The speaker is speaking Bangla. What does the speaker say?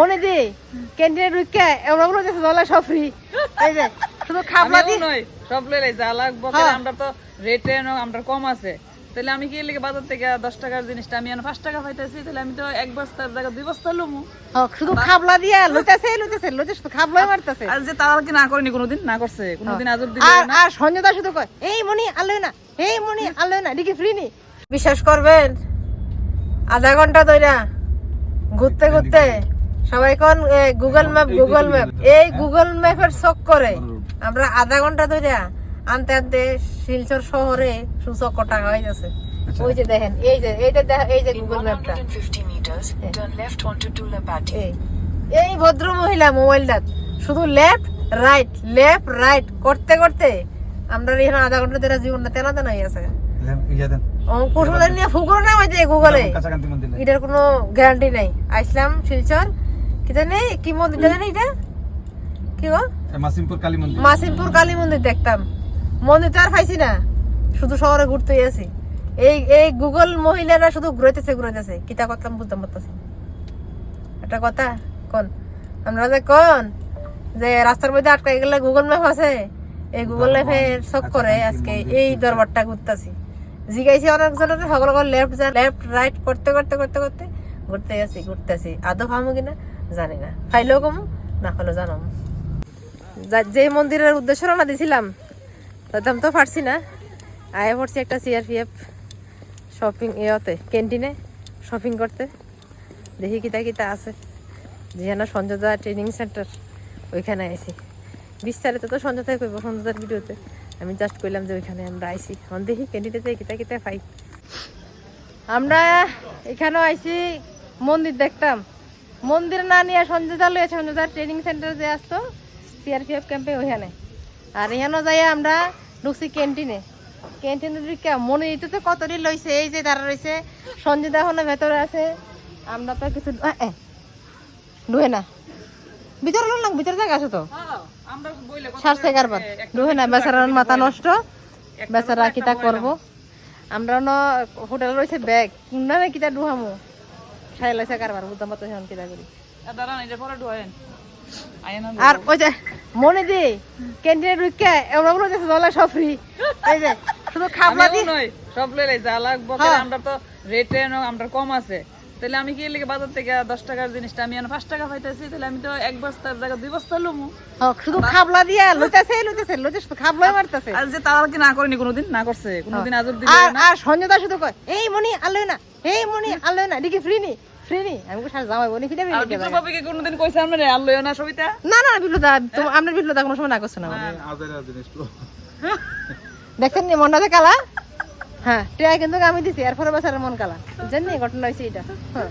মনে দি ক্যান্টিনে ঢুকে এমন মনে হচ্ছে দলা সব ফ্রি। এই যে শুধু খাবলা দি। নই, সব লই লাই যা লাগবো। আমরা তো রেটে আমরা কম আছে। তাহলে আমি কি লিখে বাজার থেকে দশ টাকার জিনিসটা আমি এখন পাঁচ টাকা পাইতেছি? তাহলে আমি তো এক বস্তার জায়গা দুই বস্তা লুমু। হ্যাঁ, শুধু খাবলা দিয়া লইতে শুধু খাবলাই মারতেছে। আর যে তারা কি না করেনি কোনোদিন না করছে। কোনোদিন আজব দিল আর আর সঞ্জয়দা শুধু কয় এই মনি আলো না এই মনি আলো না এদিকে ফ্রি নি? বিশ্বাস করবেন আধা ঘণ্টা ধরে ঘুরতে ঘুরতে সবাই কোন গুগল ম্যাপ গুগল ম্যাপ এই গুগল ম্যাপের শখ করে। আমরা আধা ঘণ্টা ধরে আনতে আনতে শিলচর শহরে সূচক টাকা হয়ে গেছে। ওই যে দেখেন এই যে এইটা দেখ এই যে গুগল ম্যাপটা 150 meters, turn left এই এই ভদ্র মহিলা মোবাইলটা শুধু লেফট রাইট লেফট রাইট করতে করতে আমরা এখানে আধা ঘণ্টা ধরে জীবনটা তেনা তেনা হয়ে আছে অঙ্কুশ নিয়ে ফুকুর না হয়েছে গুগলে এটার কোনো গ্যারান্টি নাই। আইসলাম শিলচর কি জানি কি মন্দির জানি এটা? কি গো? মাসিমপুর কালী মন্দির। মাসিমপুর কালী মন্দির দেখতাম। মন্দির তো আর পাইছি না। শুধু শহরে ঘুরতে আছি এই এই গুগল মহিলারা শুধু ঘুরাইতেছে ঘুরাইতেছে। কিতা করতাম বুঝতাম পারতেছি একটা কথা কোন। আমরা যে কোন যে রাস্তার মধ্যে আটকে গেলে গুগল ম্যাপ আছে। এই গুগল ম্যাপের সব করে আজকে এই দরবারটা ঘুরতেছি। জিগাইছি অনেকজনের সকল লেফট লেফট রাইট করতে করতে করতে করতে ঘুরতে আছি ঘুরতে আছি আদৌ পামো কিনা? জানি না ফাইলেও কম না হলেও জানো যা- মন্দিরের উদ্দেশ্য রওনা দিছিলাম, তাতে তো পারছি না। আয় পড়ছি একটা সিআরপিএফ শপিং ইয়েতে ক্যান্টিনে শপিং করতে। দেখি কিতা কিতা আছে। যেখানে সঞ্জয়দা ট্রেনিং সেন্টার ওইখানে আইছি। বিস্তারিত তো সঞ্জয়দাই কইব সঞ্জয়দার ভিডিওতে। আমি জাস্ট কইলাম যে ওইখানে আমরা আইছি। এখন দেখি ক্যান্টিনেতে কিতা কিতা পাই। আমরা এখানেও আইছি, মন্দির দেখতাম। মন্দির না নিয়ে সঞ্জয়দা লয়েছে সঞ্জয়দার ট্রেনিং সেন্টার যে আসতো সিআরপিএফ ক্যাম্পে ওইখানে। আর এখানেও যাই আমরা ঢুকছি ক্যান্টিনে ক্যান্টিনে ঢুকে মনে এই তো কতটি লইছে এই যে তারা রয়েছে সঞ্জয় এখনও ভেতরে আছে। আমরা তো কিছু আহ, না। ভিতরে লোক ভিতরে জায়গা আছে তো? কত সারছে কারবার ঢুকে না বেচারার মাথা নষ্ট। বেচারা কিতা করব? আমরা ন হোটেল রয়েছে ব্যাগ। না কিতা ডুহামু খাই লাইছে কারবার বুঝতাম পারতো এখন কিতা করি। আর দাঁড়ান এটা পরে ঢোয়েন আর ওই যে মনে দি ক্যান্টিনে ঢুকে এমন মনে হচ্ছে দলা সব ফ্রি। এই যে শুধু খাবলা দি সব লই লাই যা লাগবো হ্যাঁ। আমরা তো রেটে আমরা কম আছে। তাহলে আমি কি লিখে বাজার থেকে দশ টাকার জিনিসটা আমি পাঁচ টাকা পাইতেছি? তাহলে আমি তো এক বস্তার জায়গা দুই বস্তা লুমু। শুধু খাবলা দিয়া লইতেছে লইতেছে লইতে শুধু খাবলাই মারতেছে। আর যে তারা কি না করেনি কোনোদিন না করছে কোনোদিন আজব দিল আর আর সঞ্জয়দা শুধু কয় এই মনি আলো না এই মনি আলো না এদিকে ফ্রি নি। আমি কোথায় জামাই বনি ফিরে আর বিপ্লব বাবু কোনোদিন কইছে আমরা আর লইও না সবিতা? না না কোনো সময় না করছে না। আজারা দেখছেন নি মনটা যে কালা? হ্যাঁ টিয়া কিন্তু আমি দিছি এরপরে বেচার মন কালা। জানি ঘটনা হয়েছে এটা হ্যাঁ।